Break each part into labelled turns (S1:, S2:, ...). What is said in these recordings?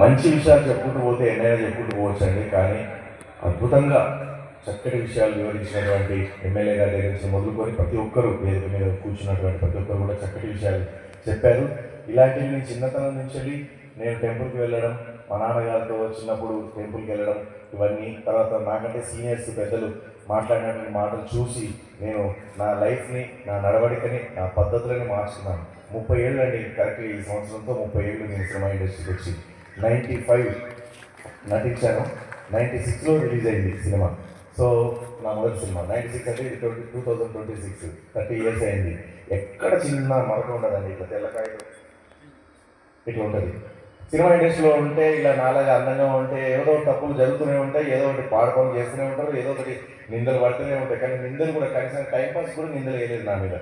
S1: మంచి విషయాలు చెప్పుకుంటూ పోతే ఎన్నైనా చెప్పుకుంటూ పోవచ్చండి. కానీ అద్భుతంగా చక్కటి విషయాలు వివరించినటువంటి ఎమ్మెల్యే గారి దగ్గర నుంచి మొదలుకొని ప్రతి ఒక్కరూ వేదిక మీద కూర్చున్నటువంటి ప్రతి ఒక్కరు కూడా చక్కటి విషయాలు చెప్పారు. ఇలాంటివి నేను చిన్నతనం నుంచి వెళ్ళి నేను టెంపుల్కి వెళ్ళడం మా నాన్నగారితో చిన్నప్పుడు టెంపుల్కి వెళ్ళడం ఇవన్నీ తర్వాత నాకంటే సీనియర్స్ పెద్దలు మాట్లాడినటువంటి మాటలు చూసి నేను నా లైఫ్ని నా నడవడికని నా పద్ధతులని మార్చుకున్నాను. ముప్పై ఏళ్ళు అండి కరెక్ట్ ఈ సంవత్సరంతో ముప్పై ఏళ్ళు నేను సినిమా ఇండస్ట్రీకి వచ్చి నైంటీ ఫైవ్ నటించాను నైంటీ సిక్స్లో రిలీజ్ అయింది సినిమా. సో నా మొదటి సినిమా. నైంటీ సిక్స్ అంటే twenty two thousand twenty six thirty years అయింది. ఎక్కడ చిన్న మరక ఉండదండి ఇట్లా తెల్లకాయ ఇట్లా ఉంటుంది సినిమా ఇండస్ట్రీలో ఉంటే ఇలా నాలాగా అందంగా ఉంటే ఏదో ఒకటి తప్పులు జరుగుతూనే ఉంటాయి ఏదో ఒకటి పాడుకోవడం చేస్తూనే ఉంటారు ఏదో ఒకటి నిందలు పడుతూనే ఉంటాయి. కానీ నిందలు కూడా కనీసం టైంపాస్ కూడా నిందలు వేయలేదు నా మీద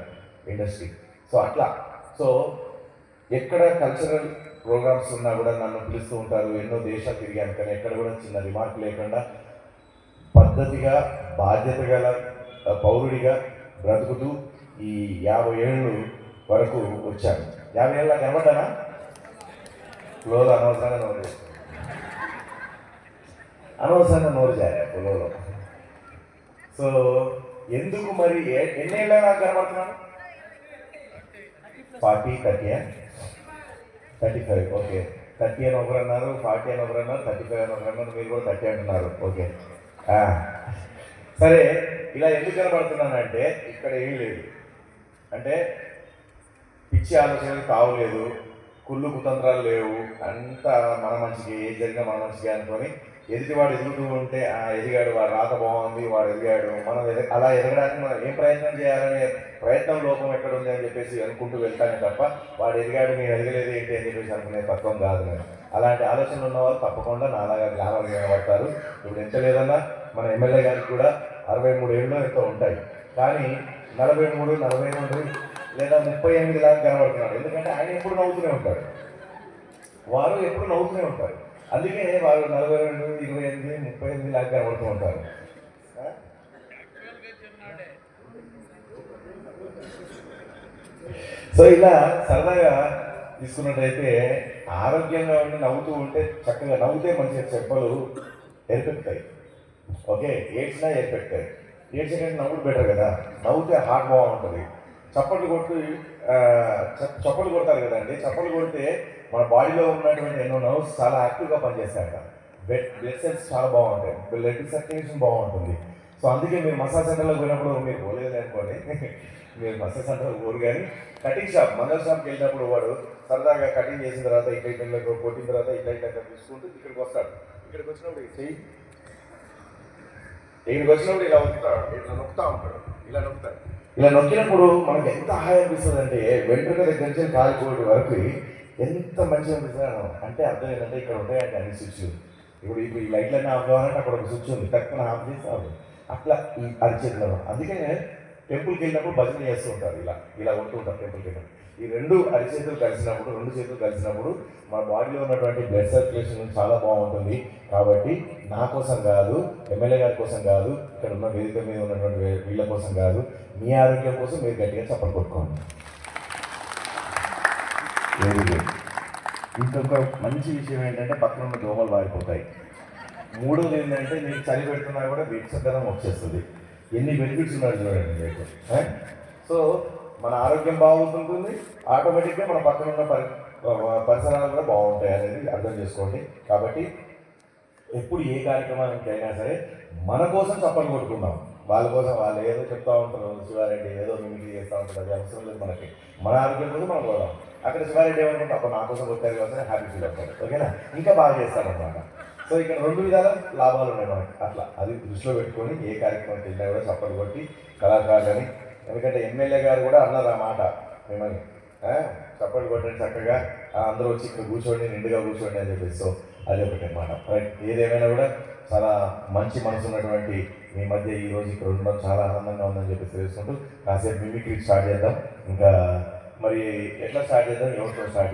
S1: ఇండస్ట్రీ. సో అట్లా. సో ఎక్కడ కల్చరల్ ప్రోగ్రామ్స్ ఉన్నా కూడా నన్ను పిలుస్తూ ఉంటారు. ఎన్నో దేశాలు తిరిగాను కానీ ఎక్కడ కూడా చిన్న రిమార్క్ లేకుండా పద్ధతిగా బాధ్యత గల పౌరుడిగా బ్రతుకుతూ ఈ యాభై ఏళ్ళు వరకు వచ్చాను. యాభై ఏళ్ళ కనబడ్డానా ఫ్లోలో అనవసరంగా నోరు జారాను. అనవసరంగా నోరు చేయాలి ఫ్లోలో సో ఎందుకు మరి ఎన్నేళ్ళ నాకు కనబడుతున్నాను forty thirty thirty five okay. Thirty అని ఒకరు అన్నారు ఫార్టీ అని ఒకరు అన్నారు థర్టీ ఫైవ్ అని ఒకరు అన్నారు మీరు కూడా థర్టీ అంటున్నారు. ఓకే. సరే ఇలా ఎందుకు కనబడుతున్నానంటే ఇక్కడ ఏం లేదు. అంటే పిచ్చి ఆలోచనలు కావలేదు కుళ్ళు కుతంత్రాలు లేవు. అంతా మన మంచికి ఏది జరిగినా మన మంచిగా అనుకొని ఎదుటివాడు ఎదుగుతూ ఉంటే ఆ ఎదిగాడు వాడు రాత బాగుంది వాడు ఎదిగాడు మనం ఎద అలా ఎదగడానికి మనం ఏం ప్రయత్నం చేయాలనే ప్రయత్నం లోపం ఎక్కడ ఉంది అని చెప్పేసి అనుకుంటూ వెళ్తానే తప్ప వాడు ఎదిగాడు నేను ఎదగలేదు ఏంటి అని చెప్పేసి అనుకునే తత్వం కాదు నేను అలాంటి ఆలోచనలు ఉన్న వాళ్ళు తప్పకుండా నాలాగా గ్రామాలు పడతారు ఇప్పుడు ఎంత లేదన్నా మన ఎమ్మెల్యే గారికి కూడా అరవై మూడు ఏళ్ళు ఎంతో ఉంటాయి. కానీ నలభై మూడు నలభై మూడు లేదా ముప్పై ఎనిమిది లాగా కనబడుతున్నాడు. ఎందుకంటే ఆయన ఎప్పుడు నవ్వుతూనే ఉంటాడు. వారు ఎప్పుడు నవ్వుతూనే ఉంటారు. అందుకే వారు నలభై రెండు ఇరవై ఎనిమిది ముప్పై ఎనిమిది లాగా కనబడుతూ ఉంటారు. సో ఇలా సరదాగా తీసుకున్నట్టయితే ఆరోగ్యంగా ఉండి నవ్వుతూ ఉంటే చక్కగా నవ్వుతే మంచిగా చెప్పలు ఏర్పెడతాయి. ఓకే ఏడ్చినా ఏర్పెడతాయి. ఏడ్చేటంటే నవ్వుడు బెటర్ కదా. నవ్వుతే హార్ట్ బాగుంటుంది. చప్పట్లు కొట్టి చప్పట్లు కొడతారు కదండి. చప్పట్లు కొడితే మన బాడీలో ఉన్నటువంటి ఎన్నో నర్వ్స్ చాలా యాక్టివ్గా పనిచేస్తాయట. బ్లడ్ బ్లడ్ సెల్స్ చాలా బాగుంటాయి. బ్లడ్ సర్క్యులేషన్ బాగుంటుంది. సో అందుకే మీరు మసాజ్ సెంటర్లో పోయినప్పుడు మీరు పోలేదు అనుకోండి. మీరు మసాజ్ సెంటర్లో పోరు కానీ కటింగ్ షాప్ మంగళ షాప్కి వెళ్ళినప్పుడు వాడు సరదాగా కటింగ్ చేసిన తర్వాత ఇట్లా ఇట్లా కొట్టిన తర్వాత ఇట్లా ఇట్లా తీసుకుంటూ ఇక్కడికి వస్తాడు. ఇక్కడికి వచ్చినప్పుడు చెయ్యి. ఇక్కడికి వచ్చినప్పుడు ఇలా నొక్కుతాడు ఇట్లా నొక్కుతా ఉంటాడు. ఇలా నొక్కుతాడు. ఇలా నొక్కినప్పుడు మనకి ఎంత హాయి అనిపిస్తుంది అంటే వెంట్రుక దగ్గర నుంచి కాలిపోయే వరకు ఎంత మంచిగా అనిపిస్తున్నాను అంటే అర్థం ఏంటంటే ఇక్కడ ఉంటాయండి అన్ని స్విచ్ ఇప్పుడు ఇప్పుడు ఈ లైట్లన్నీ ఆఫ్ కావాలంటే అక్కడ ఒక స్విచ్ ఉంది. తక్కువ ఆఫ్ చేసి అట్లా ఈ అరిచేతిలో అందుకే టెంపుల్కి వెళ్ళినప్పుడు భజన చేస్తూ ఉంటారు. ఇలా ఇలా ఉంటూ ఉంటారు టెంపుల్కి వెళ్ళినప్పుడు. ఈ రెండు అరిచేతులు కలిసినప్పుడు రెండు చేతులు కలిసినప్పుడు మన బాడీలో ఉన్నటువంటి బ్లడ్ సర్క్యులేషన్ చాలా బాగుంటుంది. కాబట్టి నా కోసం కాదు ఎమ్మెల్యే గారి కోసం కాదు ఇక్కడ ఉన్న వేదిక మీద ఉన్నటువంటి వీళ్ళ కోసం కాదు మీ ఆరోగ్యం కోసం మీరు గట్టిగా చప్పలు కొట్టుకోండి. Very good. ఇంకొక మంచి విషయం ఏంటంటే పక్కన ఉన్న దోమలు వారిపోతాయి. మూడోది ఏంటంటే మీకు చలి పెడుతున్నా కూడా వీక్షకరం వచ్చేస్తుంది. ఎన్ని బెనిఫిట్స్ ఉన్నాయి చూడండి మీకు సో మన ఆరోగ్యం బాగుంటుంది ఆటోమేటిక్గా మన పక్కన ఉన్న పరి పరిసరాలు కూడా బాగుంటాయి అనేది అర్థం చేసుకోండి. కాబట్టి ఎప్పుడు ఏ కార్యక్రమానికి అయినా సరే మన కోసం చప్పలు కొట్టుకుందాం. వాళ్ళ కోసం వాళ్ళు ఏదో చెప్తా ఉంటారు శివారెడ్డి ఏదో మిమిక్రీ చేస్తూ ఉంటారు అది అవసరం లేదు మనకి. మన ఆరోగ్యం కోసం మనం పోదాం. అక్కడ శివారెడ్డి ఏమనుకుంటే అప్పుడు నా కోసం వచ్చారు కాబట్టి హ్యాపీ ఫీల్ అవుతారు ఓకేనా? ఇంకా బాగా చేస్తారనమాట సో ఇక్కడ రెండు విధాల లాభాలు ఉన్నాయి మనకి. అట్లా. అది దృష్టిలో పెట్టుకొని ఏ కార్యక్రమానికి వెళ్ళినా కూడా చప్పలు కొట్టి కళాకారులని ఎందుకంటే ఎమ్మెల్యే గారు కూడా అన్నారు ఆ మాట మిమ్మల్ని. ఆ, చప్పట్లు కొట్టండి చక్కగా. అందరూ వచ్చి ఇక్కడ కూర్చోండి నిండుగా కూర్చోండి అని చెప్పేసి. సో అది ఒకటి అనమాట రైట్ ఏదేమైనా కూడా చాలా మంచి మనసు ఉన్నటువంటి మీ మధ్య ఈ రోజు ఇక్కడ ఉండడం చాలా ఆనందంగా ఉందని చెప్పి తెలుసుకుంటూ కాసేపు మిమిక్రీ స్టార్ట్ చేద్దాం. ఇంకా మరి ఎట్లా స్టార్ట్ చేద్దాం? ఎవరితో స్టార్ట్